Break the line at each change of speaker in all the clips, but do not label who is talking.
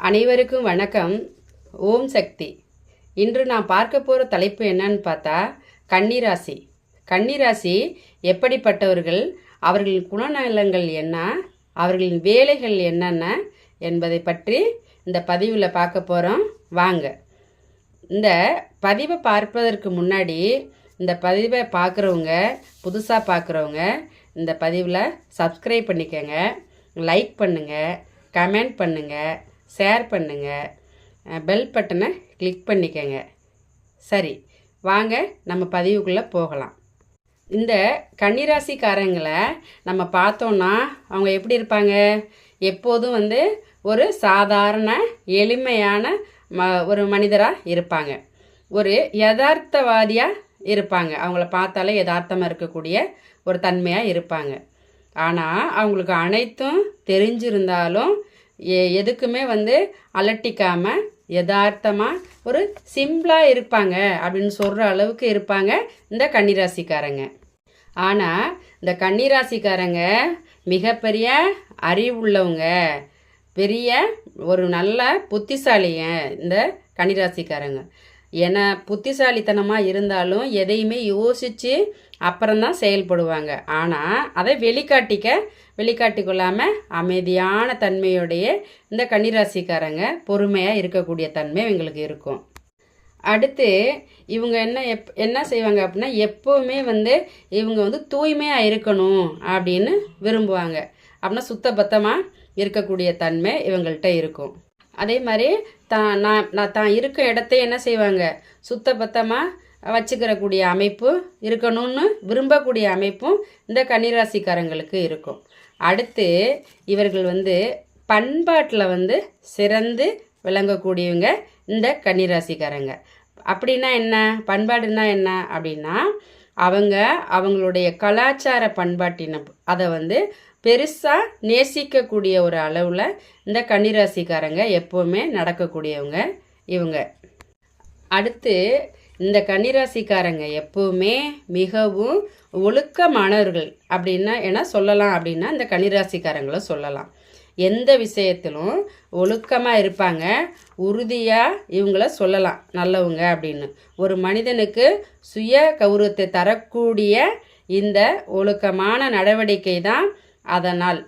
அனைவருக்கும் வணக்கம். ஓம் சக்தி. இன்று நான் பார்க்க போகிற தலைப்பு என்னன்னு பார்த்தா கன்னிராசி. கன்னிராசி எப்படிப்பட்டவர்கள் அவர்களின் குணநலங்கள் என்ன அவர்களின் வேலைகள் என்னென்ன என்பதை பற்றி இந்த பதிவில் பார்க்க போகிறோம் வாங்க. இந்த பதிவை பார்ப்பதற்கு முன்னாடி இந்த பதிவை பார்க்குறவங்க புதுசாக பார்க்குறவங்க இந்த பதிவில் சப்ஸ்கிரைப் பண்ணிக்கோங்க. லைக் பண்ணுங்கள் கமெண்ட் பண்ணுங்கள் ஷேர் பண்ணுங்கள் பெல் பட்டனை கிளிக் பண்ணிக்கோங்க. சரி வாங்க நம்ம பதிவுக்குள்ளே போகலாம். இந்த கன்னிராசிக்காரங்களை நம்ம பார்த்தோன்னா அவங்க எப்படி இருப்பாங்க? எப்போதும் வந்து ஒரு சாதாரண எளிமையான ம ஒரு மனிதராக இருப்பாங்க. ஒரு யதார்த்தவாதியாக இருப்பாங்க. அவங்கள பார்த்தாலே யதார்த்தமாக இருக்கக்கூடிய ஒரு தன்மையாக இருப்பாங்க. ஆனால் அவங்களுக்கு அனைத்தும் தெரிஞ்சிருந்தாலும் எதுக்குமே வந்து அலட்டிக்காமல் யதார்த்தமாக ஒரு சிம்பிளாக இருப்பாங்க அப்படின்னு சொல்கிற அளவுக்கு இருப்பாங்க இந்த கன்னிராசிக்காரங்க. ஆனால் இந்த கன்னிராசிக்காரங்க மிகப்பெரிய அறிவுள்ளவங்க பெரிய ஒரு நல்ல புத்திசாலிங்க இந்த கன்னிராசிக்காரங்க. ஏன்னா புத்திசாலித்தனமாக இருந்தாலும் எதையுமே யோசித்து அப்புறம்தான் செயல்படுவாங்க. ஆனால் அதை வெளிக்காட்டிக்க வெளிக்காட்டி கொள்ளாமல் அமைதியான தன்மையுடைய இந்த கன்னிராசிக்காரங்க பொறுமையாக இருக்கக்கூடிய தன்மை இவங்களுக்கு இருக்கும். அடுத்து இவங்க என்ன எப் என்ன செய்வாங்க அப்படின்னா எப்போவுமே வந்து இவங்க வந்து தூய்மையாக இருக்கணும் அப்படின்னு விரும்புவாங்க. அப்படின்னா சுத்தபத்தமாக இருக்கக்கூடிய தன்மை இவங்கள்ட்ட இருக்கும். அதே மாதிரி தான் நான் நான் தான் இருக்க இடத்த என்ன செய்வாங்க? சுத்தபத்தமாக வச்சுக்கிறக்கூடிய அமைப்பு இருக்கணும்னு விரும்பக்கூடிய அமைப்பும் இந்த கன்னிராசிக்காரங்களுக்கு இருக்கும். அடுத்து இவர்கள் வந்து பண்பாட்டில் வந்து சிறந்து விளங்கக்கூடியவங்க இந்த கன்னிராசிக்காரங்க. அப்படின்னா என்ன? பண்பாடுனா என்ன? அப்படின்னா அவங்க அவங்களுடைய கலாச்சார பண்பாட்டின அதை வந்து பெருசாக நேசிக்கக்கூடிய ஒரு அளவில் இந்த கன்னிராசிக்காரங்க எப்போவுமே நடக்கக்கூடியவங்க இவங்க. அடுத்து இந்த கன்னிராசிக்காரங்க எப்பவுமே மிகவும் ஒழுக்கமானவர்கள் அப்படின்னா என்ன சொல்லலாம் அப்படின்னா இந்த கன்னிராசிக்காரங்களை சொல்லலாம். எந்த விஷயத்திலும் ஒழுக்கமாக இருப்பாங்க. உறுதியாக இவங்கள சொல்லலாம் நல்லவங்க அப்படின்னு. ஒரு மனிதனுக்கு சுய கௌரவத்தை தரக்கூடிய இந்த ஒழுக்கமான நடவடிக்கை தான் அதனால்.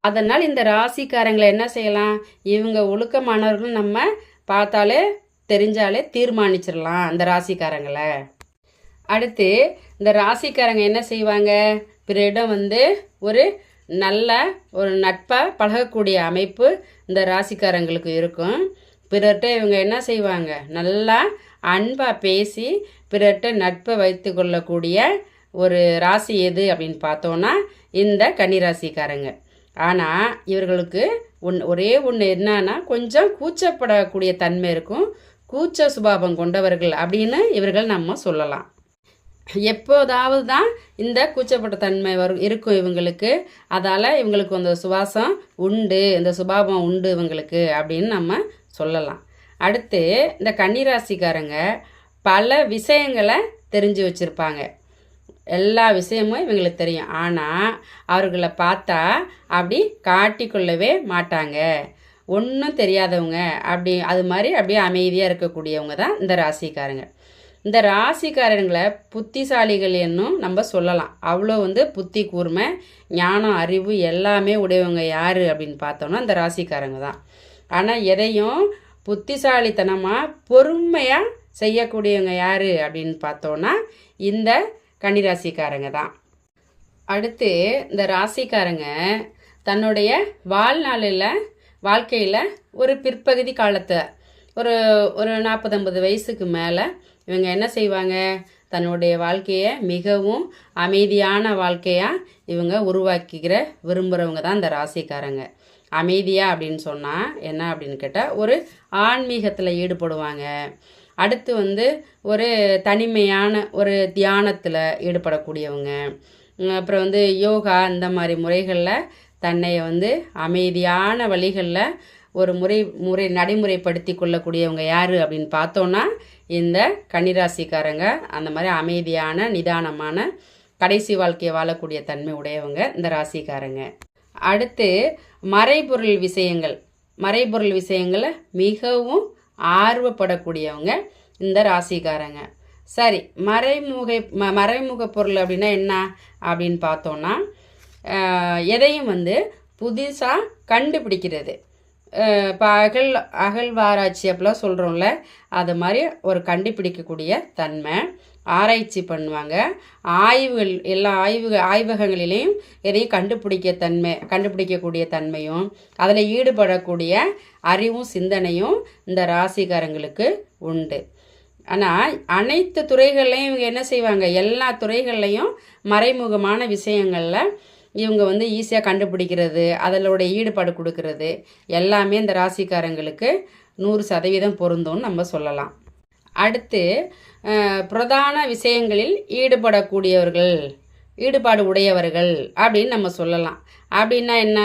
அதனால் இந்த ராசிக்காரங்களை என்ன செய்யலாம்? இவங்க ஒழுக்கமானவர்கள் நம்ம பார்த்தாலே தெரிஞ்சாலே தீர்மானிச்சிடலாம் அந்த ராசிக்காரங்களை. அடுத்து இந்த ராசிக்காரங்க என்ன செய்வாங்க? பிறரிடம் வந்து ஒரு நல்ல ஒரு நட்பாக பழகக்கூடிய அமைப்பு இந்த ராசிக்காரங்களுக்கு இருக்கும். பிறர்கிட்ட இவங்க என்ன செய்வாங்க? நல்லா அன்பாக பேசி பிறர்கிட்ட நட்பை வைத்து கொள்ளக்கூடிய ஒரு ராசி எது அப்படின்னு பார்த்தோன்னா இந்த கன்னிராசிக்காரங்க ஆனால் இவர்களுக்கு ஒன் ஒரே ஒன்று என்னன்னா கொஞ்சம் கூச்சப்படக்கூடிய தன்மை இருக்கும். கூச்ச சுபாவம் கொண்டவர்கள் அப்படின்னு இவர்கள் நம்ம சொல்லலாம். எப்போதாவது தான் இந்த கூச்சப்பட்ட தன்மை வரும் இருக்கும் இவங்களுக்கு. அதால் இவங்களுக்கு அந்த சுவாசம் உண்டு இந்த சுபாவம் உண்டு இவங்களுக்கு அப்படின்னு நம்ம சொல்லலாம். அடுத்து இந்த கன்னிராசிக்காரங்க பல விஷயங்களை தெரிஞ்சு வச்சுருப்பாங்க. எல்லா விஷயமும் இவங்களுக்கு தெரியும். ஆனால் அவர்களை பார்த்தா அப்படி காட்டிக்கொள்ளவே மாட்டாங்க. ஒன்றும் தெரியாதவங்க அப்படி அது மாதிரி அப்படியே அமைதியாக இருக்கக்கூடியவங்க தான் இந்த ராசிக்காரங்க. இந்த ராசிக்காரங்களை புத்திசாலிகள் என்னும் நம்ம சொல்லலாம். அவ்வளோ வந்து புத்தி கூர்மை ஞானம் அறிவு எல்லாமே உடையவங்க யார் அப்படின்னு பார்த்தோம்னா இந்த ராசிக்காரங்க தான். ஆனால் எதையும் புத்திசாலித்தனமாக பொறுமையாக செய்யக்கூடியவங்க யார் அப்படின்னு பார்த்தோன்னா இந்த கன்னிராசிக்காரங்க தான். அடுத்து இந்த ராசிக்காரங்க தன்னுடைய வாழ்நாளில் வாழ்க்கையில் ஒரு பிற்பகுதி காலத்தை ஒரு ஒரு நாற்பது ஐம்பது வயசுக்கு மேலே இவங்க என்ன செய்வாங்க? தன்னுடைய வாழ்க்கையை மிகவும் அமைதியான வாழ்க்கையாக இவங்க உருவாக்கிக்கிற விரும்புகிறவங்க தான் இந்த ராசிக்காரங்க. அமைதியாக அப்படின்னு சொன்னால் என்ன அப்படின்னு கேட்டால் ஒரு ஆன்மீகத்தில் ஈடுபடுவாங்க. அடுத்து வந்து ஒரு தனிமையான ஒரு தியானத்தில் ஈடுபடக்கூடியவங்க. அப்புறம் வந்து யோகா இந்த மாதிரி முறைகளில் தன்னை வந்து அமைதியான வழிகளில் ஒரு முறை முறை நடைமுறைப்படுத்தி கொள்ளக்கூடியவங்க யார் அப்படின்னு பார்த்தோன்னா இந்த கன்னிராசிக்காரங்க. அந்த மாதிரி அமைதியான நிதானமான கடைசி வாழ்க்கையை வாழக்கூடிய தன்மை உடையவங்க இந்த ராசிக்காரங்க. அடுத்து மறைபொருள் விஷயங்கள். மறைபொருள் விஷயங்களை மிகவும் ஆர்வப்படக்கூடியவங்க இந்த ராசிக்காரங்க. சரி மறைமுக ம மறைமுக பொருள் அப்படின்னா என்ன அப்படின்னு பார்த்தோன்னா எதையும் வந்து புதுசாக கண்டுபிடிக்கிறது. இப்போ அகல் அகழ்வாராய்ச்சி அப்படிலாம் சொல்கிறோம்ல அது மாதிரி ஒரு கண்டுபிடிக்கக்கூடிய தன்மை ஆராய்ச்சி பண்ணுவாங்க. ஆய்வுகள் எல்லா ஆய்வு ஆய்வகங்களிலையும் எதையும் கண்டுபிடிக்க தன்மை கண்டுபிடிக்கக்கூடிய தன்மையும் அதில் ஈடுபடக்கூடிய அறிவும் சிந்தனையும் இந்த ராசிக்காரங்களுக்கு உண்டு. ஆனால் அனைத்து துறைகள்லையும் இவங்க என்ன செய்வாங்க? எல்லா துறைகள்லையும் மறைமுகமான விஷயங்களில் இவங்க வந்து ஈஸியாக கண்டுபிடிக்கிறது அதிலோட ஈடுபாடு கொடுக்கறது எல்லாமே இந்த ராசிக்காரங்களுக்கு நூறு சதவீதம் பொருந்தும்னு நம்ம சொல்லலாம். அடுத்து பிரதான விஷயங்களில் ஈடுபடக்கூடியவர்கள் ஈடுபாடு உடையவர்கள் அப்படின்னு நம்ம சொல்லலாம். அப்படின்னா என்ன?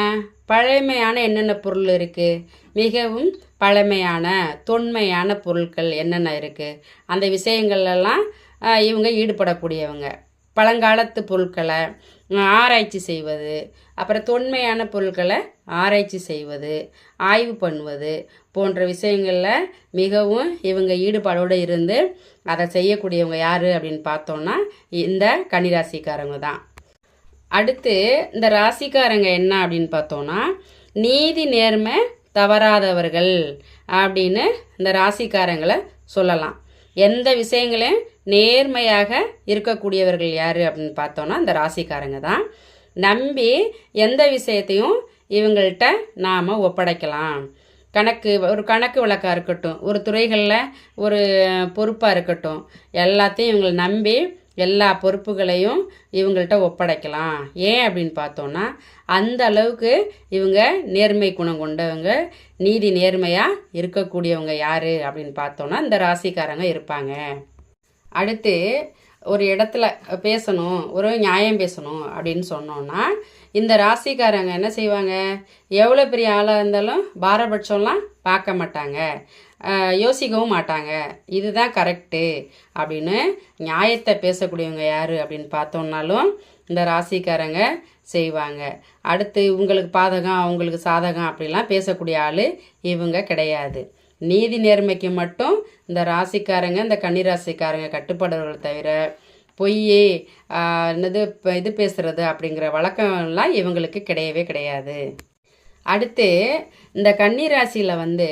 பழமையான என்னென்ன பொருள் இருக்குது மிகவும் பழமையான தொன்மையான பொருட்கள் என்னென்ன இருக்குது அந்த விஷயங்கள்லாம் இவங்க ஈடுபடக்கூடியவங்க. பழங்காலத்து பொருட்களை ஆராய்ச்சி செய்வது அப்புறம் தொன்மையான பொருட்களை ஆராய்ச்சி செய்வது ஆய்வு பண்ணுவது போன்ற விஷயங்களில் மிகவும் இவங்க ஈடுபாடோடு இருந்து அதை செய்யக்கூடியவங்க யார் அப்படின்னு பார்த்தோன்னா இந்த கன்னிராசிக்காரங்க தான். அடுத்து இந்த ராசிக்காரங்க என்ன அப்படின்னு பார்த்தோன்னா நீதி நேர்மை தவறாதவர்கள் அப்படின்னு இந்த ராசிக்காரங்களை சொல்லலாம். எந்த விஷயங்களையும் நேர்மையாக இருக்கக்கூடியவர்கள் யார் அப்படின்னு பார்த்தோன்னா இந்த ராசிக்காரங்க தான். நம்பி எந்த விஷயத்தையும் இவங்கள்ட்ட நாம் ஒப்படைக்கலாம். கணக்கு ஒரு கணக்கு வழக்காக இருக்கட்டும் ஒரு துறைகளில் ஒரு பொறுப்பாக இருக்கட்டும் எல்லாத்தையும் இவங்களை நம்பி எல்லா பொறுப்புகளையும் இவங்கள்ட்ட ஒப்படைக்கலாம். ஏன் அப்படின்னு பார்த்தோன்னா அந்த அளவுக்கு இவங்க நேர்மை குணம் கொண்டவங்க நீதி நேர்மையாக இருக்கக்கூடியவங்க யார் அப்படின்னு பார்த்தோன்னா இந்த ராசிக்காரங்க இருப்பாங்க. அடுத்து ஒரு இடத்துல பேசணும் ஒரு நியாயம் பேசணும் அப்படின்னு சொன்னோன்னா இந்த ராசிக்காரங்க என்ன செய்வாங்க? எவ்வளோ பெரிய ஆளாக இருந்தாலும் பாரபட்சம்லாம் பார்க்க மாட்டாங்க. யோசிக்கவும் மாட்டாங்க. இதுதான் கரெக்டு அப்படின்னு நியாயத்தை பேசக்கூடியவங்க யார் அப்படின்னு பார்த்தோம்னாலும் இந்த ராசிக்காரங்க செய்வாங்க. அடுத்து இவங்களுக்கு பாதகம் அவங்களுக்கு சாதகம் அப்படிலாம் பேசக்கூடிய ஆள் இவங்க கிடையாது. நீதி நேர்மைக்கு மட்டும் இந்த ராசிக்காரங்க இந்த கன்னிராசிக்காரங்க கட்டுப்பாடுகளை தவிர பொய் என்னது இப்போ இது பேசுகிறது அப்படிங்கிற வழக்கம்லாம் இவங்களுக்கு கிடையவே கிடையாது. அடுத்து இந்த கன்னி ராசியில் வந்து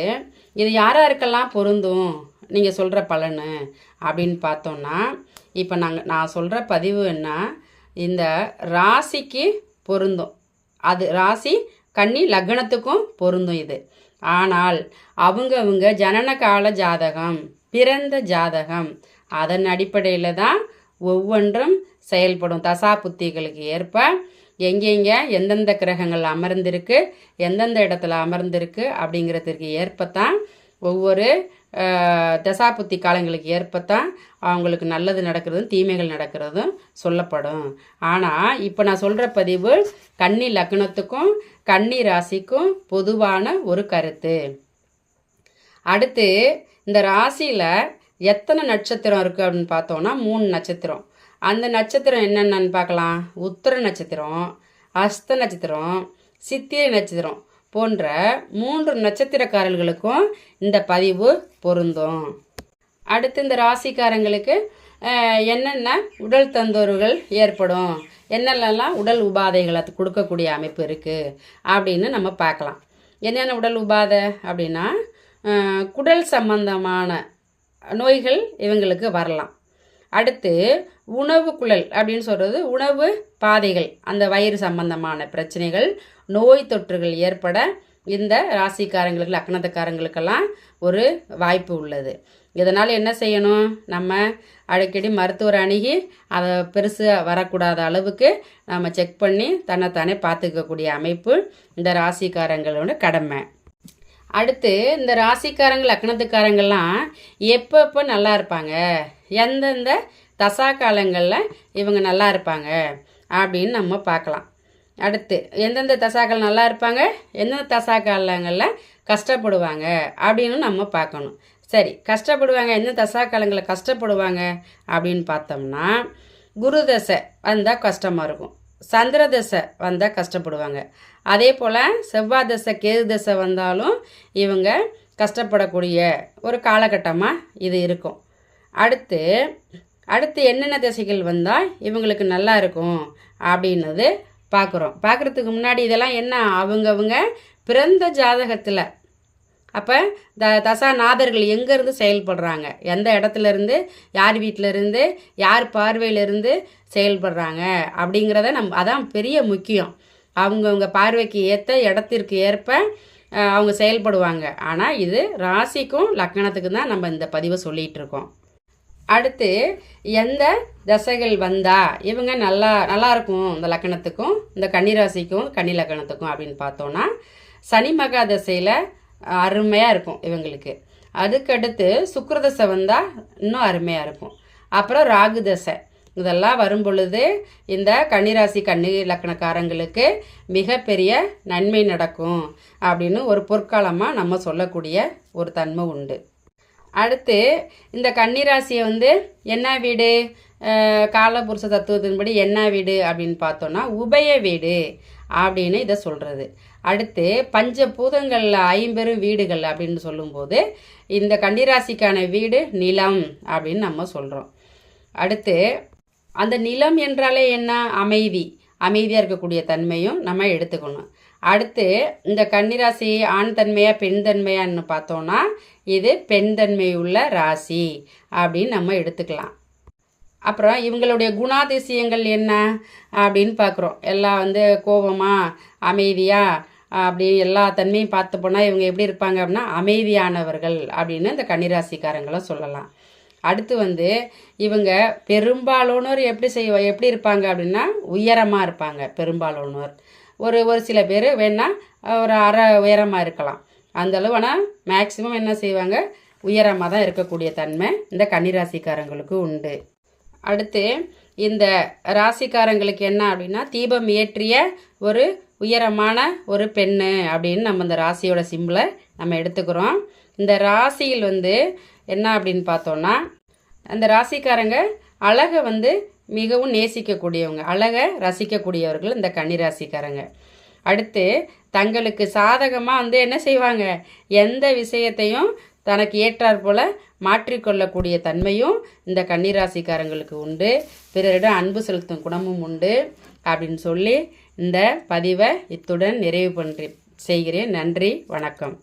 இது யார் யாருக்கெல்லாம் பொருந்தும்? நீங்கள் சொல்கிற பலன் அப்படின்னு பார்த்தோன்னா இப்போ நாங்கள் நான் சொல்கிற பதிவு என்ன? இந்த ராசிக்கு பொருந்தும். அது ராசி கன்னி லக்னத்துக்கும் பொருந்தும் இது. ஆனால் அவங்கவுங்க ஜனன கால ஜாதகம் பிறந்த ஜாதகம் அதன் அடிப்படையில் தான் ஒவ்வொன்றும் செயல்படும். தசா புத்திகளுக்கு ஏற்ப எங்கெங்க எந்தெந்த கிரகங்கள் அமர்ந்திருக்கு எந்தெந்த இடத்துல அமர்ந்திருக்கு அப்படிங்கிறதுக்கு ஏற்பத்தான் ஒவ்வொரு தசாபுத்தி காலங்களுக்கு ஏற்பத்தான் அவங்களுக்கு நல்லது நடக்கிறதும் தீமைகள் நடக்கிறதும் சொல்லப்படும். ஆனால் இப்போ நான் சொல்கிற பதிவு கன்னி லக்னத்துக்கும் கன்னி ராசிக்கும் பொதுவான ஒரு கருத்து. அடுத்து இந்த ராசியில் எத்தனை நட்சத்திரம் இருக்குது அப்படின்னு பார்த்தோன்னா மூணு நட்சத்திரம். அந்த நட்சத்திரம் என்னென்னு பார்க்கலாம். உத்திர நட்சத்திரம் அஸ்த நட்சத்திரம் சித்திரை நட்சத்திரம் போன்ற மூன்று நட்சத்திரக்காரர்களுக்கும் இந்த பதிவு பொருந்தும். அடுத்து இந்த ராசிக்காரங்களுக்கு என்னென்ன உடல் தந்தோர்வுகள் ஏற்படும்? என்னென்னலாம் உடல் உபாதைகளை அது கொடுக்கக்கூடிய அமைப்பு இருக்குது அப்படின்னு நம்ம பார்க்கலாம். என்னென்ன உடல் உபாதை அப்படின்னா குடல் சம்பந்தமான நோய்கள் இவங்களுக்கு வரலாம். அடுத்து உணவு குழல் அப்படின்னு சொல்கிறது உணவு பாதைகள் அந்த வயிறு சம்பந்தமான பிரச்சனைகள் நோய் தொற்றுகள் ஏற்பட இந்த ராசிக்காரங்களுக்கு லக்னத்துக்காரங்களுக்கெல்லாம் ஒரு வாய்ப்பு உள்ளது. இதனால் என்ன செய்யணும்? நம்ம அடிக்கடி மருத்துவர் அணுகி அதை பெருசு வரக்கூடாத அளவுக்கு நம்ம செக் பண்ணி தன்னைத்தானே பார்த்துக்கக்கூடிய அமைப்பு இந்த ராசிக்காரங்களோட கடமை. அடுத்து இந்த ராசிக்காரங்க லக்னத்துக்காரங்கள்லாம் எப்பப்போ நல்லா இருப்பாங்க? எந்தெந்த தசா காலங்களில் இவங்க நல்லா இருப்பாங்க? அப்படின்னு நம்ம பார்க்கலாம். அடுத்து எந்தெந்த தசாக்கள் நல்லா இருப்பாங்க? எந்தெந்த தசா காலங்களில் கஷ்டப்படுவாங்க? அப்படின்னு நம்ம பார்க்கணும். சரி கஷ்டப்படுவாங்க எந்த தசா காலங்களில் கஷ்டப்படுவாங்க அப்படின்னு பார்த்தோம்னா குரு தசை வந்தால் கஷ்டமாக இருக்கும். சந்திர தசை வந்தால் கஷ்டப்படுவாங்க. அதே போல் செவ்வாய் தசை கேது தசை வந்தாலும் இவங்க கஷ்டப்படக்கூடிய ஒரு காலகட்டமாக இது இருக்கும். அடுத்து அடுத்து என்னென்ன திசைகள் வந்தால் இவங்களுக்கு நல்லா இருக்கும் அப்படின்னது பார்க்குறோம் பார்க்குறதுக்கு முன்னாடி இதெல்லாம் என்ன? அவங்கவுங்க பிறந்த ஜாதகத்தில் அப்போ த தசாநாதர்கள் எங்கேருந்து செயல்படுறாங்க? எந்த இடத்துல இருந்து யார் வீட்டிலருந்து? யார் பார்வையிலிருந்து செயல்படுறாங்க? அப்படிங்கிறத நம் அதான் பெரிய முக்கியம். அவங்கவுங்க பார்வைக்கு ஏற்ற இடத்திற்கு ஏற்ப அவங்க செயல்படுவாங்க. ஆனால் இது ராசிக்கும் லக்கணத்துக்கு தான் நம்ம இந்த பதிவை சொல்லிகிட்டு இருக்கோம் அடுத்து எந்த தசைகள் வந்தால் இவங்க நல்லா நல்லா இருக்கும் இந்த லக்கணத்துக்கும் இந்த கன்னிராசிக்கும் கன்னி லக்கணத்துக்கும் அப்படின்னு பார்த்தோன்னா சனி மகா தசையில் அருமையாக இருக்கும் இவங்களுக்கு. அதுக்கடுத்து சுக்கரதசை வந்தால் இன்னும் அருமையாக இருக்கும். அப்புறம் ராகு தசை இதெல்லாம் வரும் பொழுது இந்த கன்னிராசி கன்னி இலக்கணக்காரங்களுக்கு மிகப்பெரிய நன்மை நடக்கும் அப்படின்னு ஒரு பொற்காலமாக நம்ம சொல்லக்கூடிய ஒரு தன்மை உண்டு. அடுத்து இந்த கன்னிராசியை வந்து என்ன வீடு? காலபுருஷ தத்துவத்தின்படி என்ன வீடு அப்படின்னு பார்த்தோன்னா உபய வீடு அப்படின்னு இதை சொல்கிறது அடுத்து பஞ்சபூதங்களில் ஐம்பெரும் வீடுகள் அப்படின்னு சொல்லும்போது இந்த கன்னிராசிக்கான வீடு நிலம் அப்படின்னு நம்ம சொல்கிறோம் அடுத்து அந்த நிலம் என்றாலே என்ன? அமைதி. அமைதியாக இருக்கக்கூடிய தன்மையும் நம்ம எடுத்துக்கணும். அடுத்து இந்த கன்னிராசி ஆண் தன்மையா பெண் தன்மையான்னு பார்த்தோன்னா இது பெண் தன்மை உள்ள ராசி அப்படின்னு நம்ம எடுத்துக்கலாம். அப்புறம் இவங்களுடைய குணாதிசயங்கள் என்ன அப்படின்னு பார்க்குறோம். எல்லாம் வந்து கோபமா அமைதியா அப்படி எல்லா தன்மையும் பார்த்து போனால் இவங்க எப்படி இருப்பாங்க அப்படின்னா அமைதியானவர்கள் அப்படின்னு இந்த கன்னிராசிக்காரங்களை சொல்லலாம். அடுத்து வந்து இவங்க பெரும்பாலானோர் எப்படி செய்வ எப்படி இருப்பாங்க அப்படின்னா உயரமாக இருப்பாங்க பெரும்பாலானோர். ஒரு ஒரு சில பேர் வேணால் ஒரு அரை உயரமாக இருக்கலாம். அந்த அளவு ஆனால் மேக்சிமம் என்ன செய்வாங்க? உயரமாக தான் இருக்கக்கூடிய தன்மை இந்த கன்னிராசிக்காரங்களுக்கு உண்டு. அடுத்து இந்த ராசிக்காரங்களுக்கு என்ன அப்படின்னா தீபம் ஏற்றிய ஒரு உயரமான ஒரு பெண்ணு அப்படின்னு நம்ம இந்த ராசியோட சிம்பிளை நம்ம எடுத்துக்கிறோம். இந்த ராசியில் வந்து என்ன அப்படின்னு பார்த்தோன்னா அந்த ராசிக்காரங்க அழகை வந்து மிகவும் நேசிக்கக்கூடியவங்க அழகை ரசிக்கக்கூடியவர்கள் இந்த கன்னி ராசிக்காரங்க. அடுத்து தங்களுக்கு சாதகமாக வந்து என்ன செய்வாங்க? எந்த விஷயத்தையும் தனக்கு ஏற்றாற் போல் மாற்றிக்கொள்ளக்கூடிய தன்மையும் இந்த கன்னிராசிக்காரங்களுக்கு உண்டு. பிறரிடம் அன்பு செலுத்தும் குணமும் உண்டு அப்படின்னு சொல்லி இந்த பதிவை இத்துடன் நிறைவு பண்ணி செய்கிறேன். நன்றி வணக்கம்.